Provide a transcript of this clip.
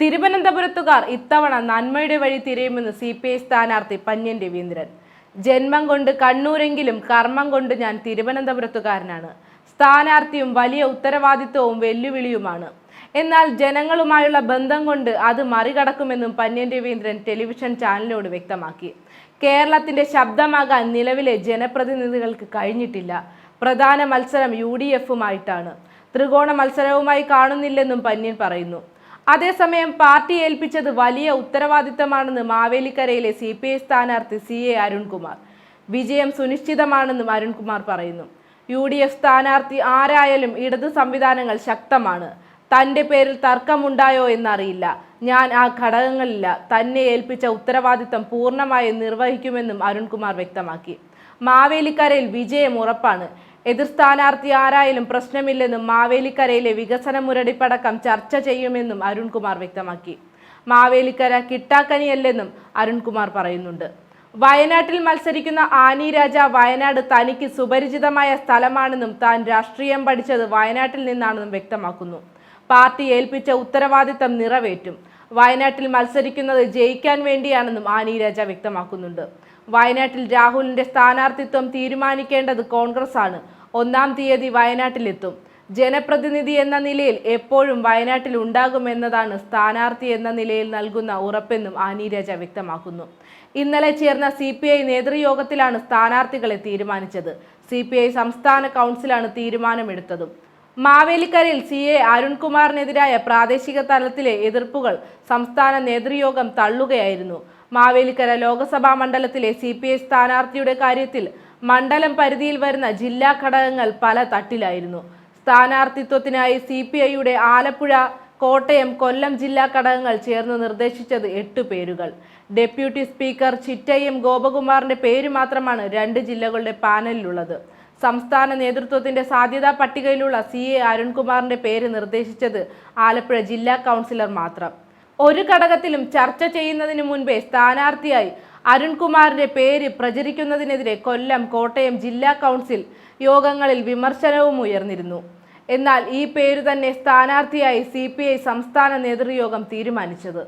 തിരുവനന്തപുരത്തുകാർ ഇത്തവണ നന്മയുടെ വഴി തിരയുമെന്ന് സി പി ഐ സ്ഥാനാർത്ഥി പന്യൻ രവീന്ദ്രൻ. ജന്മം കൊണ്ട് കണ്ണൂരെങ്കിലും കർമ്മം കൊണ്ട് ഞാൻ തിരുവനന്തപുരത്തുകാരനാണ്. സ്ഥാനാർത്ഥിയും വലിയ ഉത്തരവാദിത്വവും വെല്ലുവിളിയുമാണ്. എന്നാൽ ജനങ്ങളുമായുള്ള ബന്ധം കൊണ്ട് അത് മറികടക്കുമെന്നും പന്യൻ രവീന്ദ്രൻ ടെലിവിഷൻ ചാനലിനോട് വ്യക്തമാക്കി. കേരളത്തിന്റെ ശബ്ദമാകാൻ നിലവിലെ ജനപ്രതിനിധികൾക്ക് കഴിഞ്ഞിട്ടില്ല. പ്രധാന മത്സരം യു ഡി എഫുമായിട്ടാണ്. ത്രികോണ മത്സരവുമായി കാണുന്നില്ലെന്നും പന്യൻ പറയുന്നു. അതേസമയം പാർട്ടി ഏൽപ്പിച്ചത് വലിയ ഉത്തരവാദിത്തമാണെന്ന് മാവേലിക്കരയിലെ സി പി ഐ സ്ഥാനാർത്ഥി സി എ അരുൺകുമാർ. വിജയം സുനിശ്ചിതമാണെന്നും അരുൺകുമാർ പറയുന്നു. യു ഡി എഫ് സ്ഥാനാർത്ഥി ആരായാലും ഇടത് സംവിധാനങ്ങൾ ശക്തമാണ്. തന്റെ പേരിൽ തർക്കമുണ്ടായോ എന്നറിയില്ല. ഞാൻ ആ ഘടകങ്ങളില്ല. തന്നെ ഏൽപ്പിച്ച ഉത്തരവാദിത്തം പൂർണമായും നിർവഹിക്കുമെന്നും അരുൺകുമാർ വ്യക്തമാക്കി. മാവേലിക്കരയിൽ വിജയം ഉറപ്പാണ്. എതിർ സ്ഥാനാർത്ഥി ആരായാലും പ്രശ്നമില്ലെന്നും മാവേലിക്കരയിലെ വികസന മുരടിപ്പടക്കം ചർച്ച ചെയ്യുമെന്നും അരുൺകുമാർ വ്യക്തമാക്കി. മാവേലിക്കര കിട്ടാക്കനിയല്ലെന്നും അരുൺകുമാർ പറയുന്നുണ്ട്. വയനാട്ടിൽ മത്സരിക്കുന്ന ആനി രാജ വയനാട് തനിക്ക് സുപരിചിതമായ സ്ഥലമാണെന്നും താൻ രാഷ്ട്രീയം പഠിച്ചത് വയനാട്ടിൽ നിന്നാണെന്നും വ്യക്തമാക്കുന്നു. പാർട്ടി ഏൽപ്പിച്ച ഉത്തരവാദിത്തം നിറവേറ്റും. വയനാട്ടിൽ മത്സരിക്കുന്നത് ജയിക്കാൻ വേണ്ടിയാണെന്നും ആനി രാജ വ്യക്തമാക്കുന്നുണ്ട്. വയനാട്ടിൽ രാഹുലിന്റെ സ്ഥാനാർത്ഥിത്വം തീരുമാനിക്കേണ്ടത് കോൺഗ്രസ് ആണ് ഒന്നാം തീയതി വയനാട്ടിലെത്തും. ജനപ്രതിനിധി എന്ന നിലയിൽ എപ്പോഴും വയനാട്ടിൽ ഉണ്ടാകുമെന്നതാണ് സ്ഥാനാർത്ഥി എന്ന നിലയിൽ നൽകുന്ന ഉറപ്പെന്നും ആനി വ്യക്തമാക്കുന്നു. ഇന്നലെ ചേർന്ന സി പി ഐ നേതൃയോഗത്തിലാണ് സ്ഥാനാർത്ഥികളെ തീരുമാനിച്ചത്. സി പി ഐ സംസ്ഥാന കൗൺസിലാണ് തീരുമാനമെടുത്തതും. മാവേലിക്കരയിൽ സി എ അരുൺകുമാറിനെതിരായ പ്രാദേശിക തലത്തിലെ എതിർപ്പുകൾ സംസ്ഥാന നേതൃയോഗം തള്ളുകയായിരുന്നു. മാവേലിക്കര ലോക്സഭാ മണ്ഡലത്തിലെ സി പി ഐ സ്ഥാനാർത്ഥിയുടെ കാര്യത്തിൽ മണ്ഡലം പരിധിയിൽ വരുന്ന ജില്ലാ ഘടകങ്ങൾ പല തട്ടിലായിരുന്നു. സ്ഥാനാർത്ഥിത്വത്തിനായി സി പി ഐയുടെ ആലപ്പുഴ കോട്ടയം കൊല്ലം ജില്ലാ ഘടകങ്ങൾ ചേർന്ന് നിർദ്ദേശിച്ചത് എട്ട് പേരുകൾ. ഡെപ്യൂട്ടി സ്പീക്കർ ചിറ്റയ്യം ഗോപകുമാറിന്റെ പേര് മാത്രമാണ് രണ്ട് ജില്ലകളുടെ പാനലിലുള്ളത്. സംസ്ഥാന നേതൃത്വത്തിന്റെ സാധ്യതാ പട്ടികയിലുള്ള സി എ അരുൺകുമാറിന്റെ പേര് നിർദ്ദേശിച്ചത് ആലപ്പുഴ ജില്ലാ കൗൺസിലർ മാത്രം. ഒരു ഘടകത്തിലും ചർച്ച ചെയ്യുന്നതിന് മുൻപേ സ്ഥാനാർത്ഥിയായി അരുൺകുമാറിന്റെ പേര് പ്രചരിക്കുന്നതിനെതിരെ കൊല്ലം കോട്ടയം ജില്ലാ കൗൺസിൽ യോഗങ്ങളിൽ വിമർശനവും ഉയർന്നിരുന്നു. എന്നാൽ ഈ പേര് തന്നെ സ്ഥാനാർത്ഥിയായി സി സംസ്ഥാന നേതൃയോഗം തീരുമാനിച്ചത്.